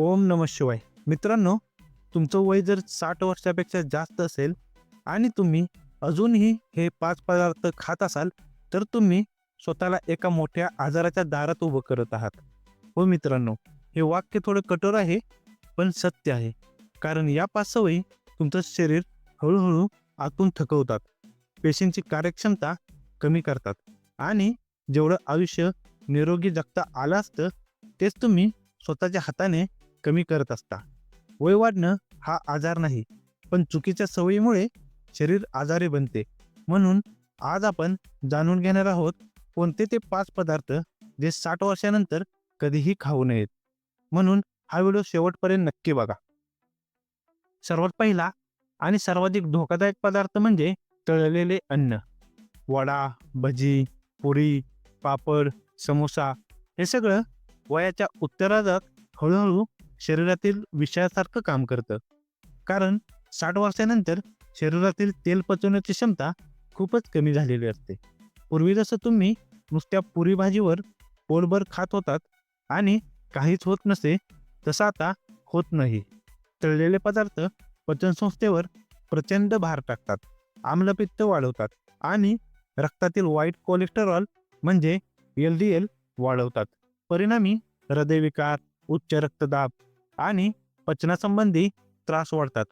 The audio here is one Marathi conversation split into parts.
ओम नम शिवाय. मित्रांनो तुमचं वय जर साठ वर्षापेक्षा जास्त असेल आणि तुम्ही अजूनही हे पाच पदार्थ खात असाल तर तुम्ही स्वतःला एका मोठ्या आजाराच्या दारात उभं करत आहात. हो मित्रांनो हे वाक्य थोडं कठोर आहे पण सत्य आहे. कारण या पाच सवयी तुमचं शरीर हळूहळू आतून थकवतात. पेशींची कार्यक्षमता कमी करतात. आणि जेवढं आयुष्य निरोगी जगता आलं असतं तेच तुम्ही स्वतःच्या हाताने कमी करत असता. वय वाढणं हा आजार नाही पण चुकीच्या सवयीमुळे शरीर आजारी बनते. म्हणून आज आपण जाणून घेणार आहोत कोणते ते पाच पदार्थ जे साठ वर्षानंतर कधीही खाऊ नयेत. म्हणून हा व्हिडिओ शेवटपर्यंत नक्की बघा. सर्वात पहिला आणि सर्वाधिक धोकादायक पदार्थ म्हणजे तळलेले अन्न. वडा भजी पुरी पापड समोसा हे सगळं वयाच्या उत्तरार्धात हळूहळू शरीरातील विषयासारखं काम करतं. कारण साठ वर्षानंतर शरीरातील तेल पचवण्याची क्षमता खूपच कमी झालेली असते. पूर्वी जसं तुम्ही नुसत्या पुरी भाजीवर पोलभर खात होतात आणि काहीच होत नसे तसं आता होत नाही. तळलेले पदार्थ पचनसंस्थेवर प्रचंड भार टाकतात आम्लपित्त वाढवतात आणि रक्तातील वाईट कोलेस्टेरॉल म्हणजे एल डी एल वाढवतात. परिणामी हृदयविकार उच्च रक्तदाब आणि पचनासंबंधी त्रास वाढतात.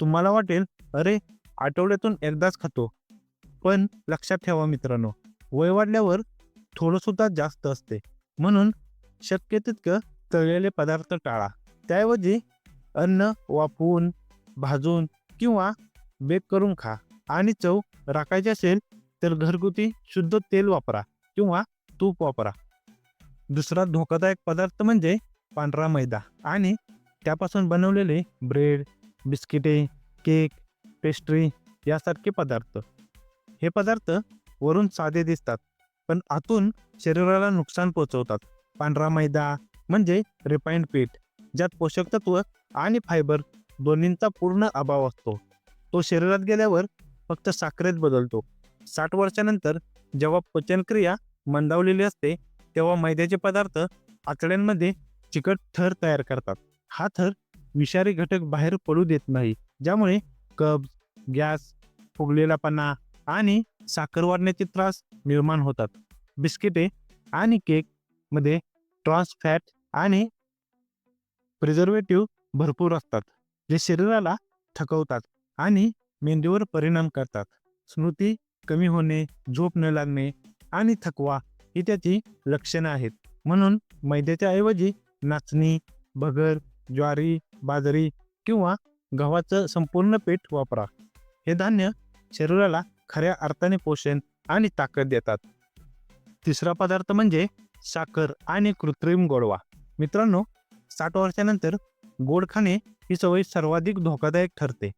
तुम्हाला वाटेल अरे आठवड्यातून एकदाच खातो. पण लक्षात ठेवा मित्रांनो वय वाढल्यावर थोडंसुद्धा जास्त असते. म्हणून शक्य तितकं तळलेले पदार्थ टाळा. त्याऐवजी अन्न वाफवून भाजून किंवा बेक करून खा. आणि चव राखायची असेल तर घरगुती शुद्ध तेल वापरा किंवा तूप वापरा. दुसरा धोकादायक पदार्थ म्हणजे पांढरा मैदा आणि त्यापासून बनवलेले ब्रेड बिस्किटे केक पेस्ट्री यासारखे पदार्थ. हे पदार्थ वरून साधे दिसतात पण आतून शरीराला नुकसान पोचवतात पांढरा मैदा म्हणजे रिफाईंड पीठ ज्यात पोषक तत्व आणि फायबर दोन्हींचा पूर्ण अभाव असतो. तो शरीरात गेल्यावर फक्त साखरेत बदलतो. साठ वर्षानंतर जेव्हा पचनक्रिया मंदावलेली असते तेव्हा मैद्याचे पदार्थ आतड्यांमध्ये चिकट थर तयार करतात. हा थर विषारी घटक बाहेर पडू देत नाही ज्यामुळे कब्ज गॅस फुगलेलापणा आणि साखर वाढण्याचे त्रास निर्माण होतात. बिस्किटे आणि केकमध्ये ट्रान्स फॅट आणि प्रिझर्वेटिव्ह भरपूर असतात जे शरीराला थकवतात आणि मेंदूवर परिणाम करतात. स्मृती कमी होणे झोप न लागणे आणि थकवा ही त्याची लक्षणं आहेत. म्हणून मैद्याच्या ऐवजी नाचणी भगर ज्वारी बाजरी किंवा गव्हाचं संपूर्ण पीठ वापरा. हे धान्य शरीराला खऱ्या अर्थाने पोषण आणि ताकद देतात. तिसरा पदार्थ म्हणजे साखर आणि कृत्रिम गोडवा. मित्रांनो साठ वर्षानंतर गोड खाणे ही सवय सर्वाधिक धोकादायक ठरते.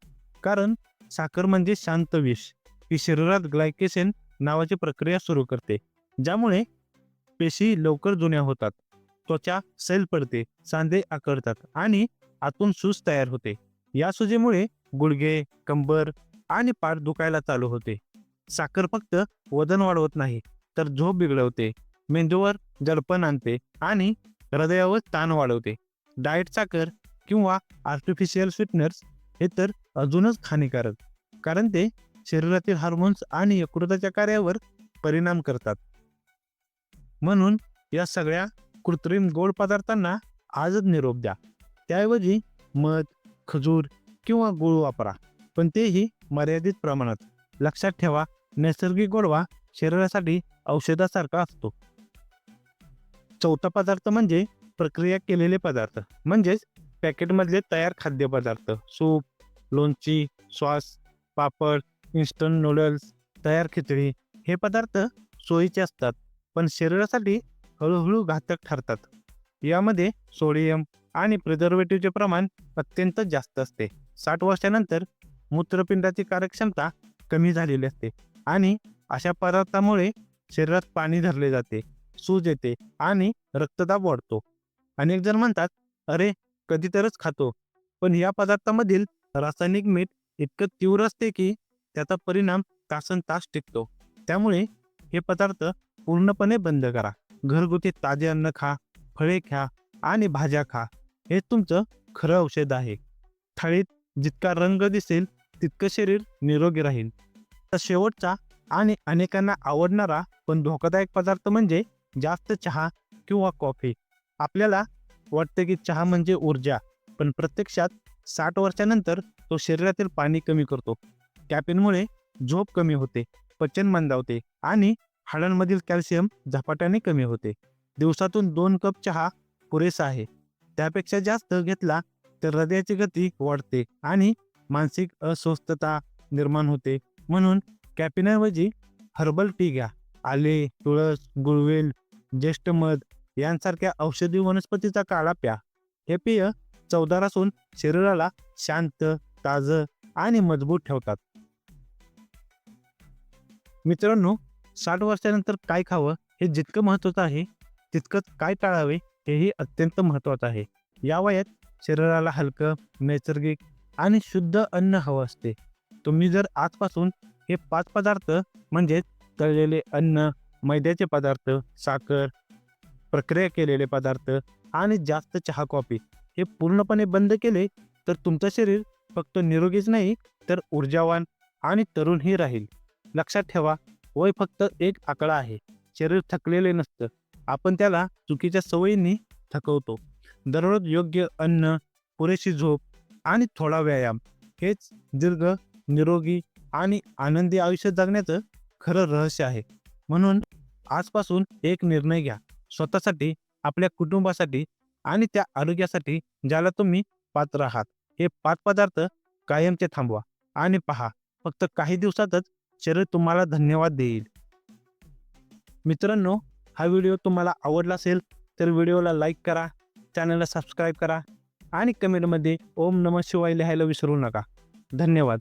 कारण साखर म्हणजे शांत विष. ही शरीरात ग्लायकेशन नावाची प्रक्रिया सुरू करते ज्यामुळे पेशी लवकर जुन्या होतात. त्वचा सैल पडते सांधे आकरतात आणि आतून सूज तयार होते. या सुजेमुळे गुडघे कंबर आणि पाठ दुखायला चालू होते. साखर फक्त वजन वाढवत नाही तर झोप बिघडवते मेंदूवर जडपण आणते आणि हृदयावर ताण वाढवते. डाएट साखर किंवा आर्टिफिशियल स्वीटनर्स हे तर अजूनच हानिकारक कारण ते शरीरातील हार्मोन्स आणि यकृताच्या कार्यावर परिणाम करतात. म्हणून या सगळ्या कृत्रिम गोड पदार्थांना आजच निरोप द्या. त्याऐवजी मध खजूर किंवा गुळ वापरा पण तेही मर्यादित प्रमाणात. लक्षात ठेवा नैसर्गिक गोडवा शरीरासाठी औषधासारखा असतो. चौथा पदार्थ म्हणजे प्रक्रिया केलेले पदार्थ म्हणजेच पॅकेटमधले तयार खाद्यपदार्थ सूप लोणची सॉस पापड इन्स्टंट नूडल्स तयार खिचडी हे पदार्थ सोयीचे असतात पण शरीरासाठी हळूहळू घातक ठरतात. यामध्ये सोडियम आणि प्रिझर्वेटिव्हचे प्रमाण अत्यंत जास्त असते. साठ वर्षानंतर मूत्रपिंडाची कार्यक्षमता कमी झालेली असते आणि अशा पदार्थामुळे शरीरात पाणी धरले जाते सूज येते आणि रक्तदाब वाढतो. अनेक जण म्हणतात अरे कधीतरच खातो. पण या पदार्थामधील रासायनिक मीठ इतकं तीव्र असते की त्याचा परिणाम तासन तास टिकतो. त्यामुळे हे पदार्थ पूर्णपणे बंद करा. घरगुती ताजे अन्न खा फळे खा आणि भाज्या खा. हे तुमचं खरं औषध आहे. थाळीत जितका रंग दिसेल तितकं शरीर निरोगी राहील. तर शेवटचा आणि अनेकांना आवडणारा पण धोकादायक पदार्थ म्हणजे जास्त चहा किंवा कॉफी. आपल्याला वाटतं की चहा म्हणजे ऊर्जा पण प्रत्यक्षात साठ वर्षानंतर तो शरीरातील पाणी कमी करतो. कॅफिनमुळे झोप कमी होते पचन मंदावते आणि हाडांमधील कॅल्शियम झपाट्याने कमी होते. दिवसातून दोन कप चहा पुरेसा आहे. त्यापेक्षा जास्त घेतला तर हृदयाची गती वाढते आणि मानसिक अस्वस्थता निर्माण होते. म्हणून कॅपिनऐवजी हर्बल टी घ्या. आले तुळस गुळवेल ज्येष्ठ मध यांसारख्या औषधी वनस्पतीचा काळा प्या. हे पेय चवदार असून शरीराला शांत ताजं आणि मजबूत ठेवतात. मित्रांनो साठ वर्षानंतर काय खावं हे जितकं महत्त्वाचं आहे तितकंच काय टाळावे हेही अत्यंत महत्त्वाचं आहे. या वयात शरीराला हलकं नैसर्गिक आणि शुद्ध अन्न हवं असते. तुम्ही जर आजपासून हे पाच पदार्थ म्हणजेच तळलेले अन्न मैद्याचे पदार्थ साखर प्रक्रिया केलेले पदार्थ आणि जास्त चहा कॉफी हे पूर्णपणे बंद केले तर तुमचं शरीर फक्त निरोगीच नाही तर ऊर्जावान आणि तरुणही राहील. लक्षात ठेवा वय फक्त एक आकडा आहे. शरीर थकलेले नसतं. आपण त्याला चुकीच्या सवयींनी थकवतो. दररोज योग्य अन्न पुरेशी झोप आणि थोडा व्यायाम हेच दीर्घ निरोगी आणि आनंदी आयुष्य जगण्याचं खरं रहस्य आहे. म्हणून आजपासून एक निर्णय घ्या. स्वतःसाठी आपल्या कुटुंबासाठी आणि त्या आरोग्यासाठी ज्याला तुम्ही पात्र आहात. हे पाच पदार्थ कायमचे थांबवा आणि पहा. फक्त काही दिवसातच शरीर तुम्हाला धन्यवाद देईल. मित्रांनो हा व्हिडिओ तुम्हाला आवडला असेल तर व्हिडिओला लाईक करा चॅनलला सबस्क्राईब करा आणि कमेंटमध्ये ओम नम शिवाय लिहायला विसरू नका. धन्यवाद.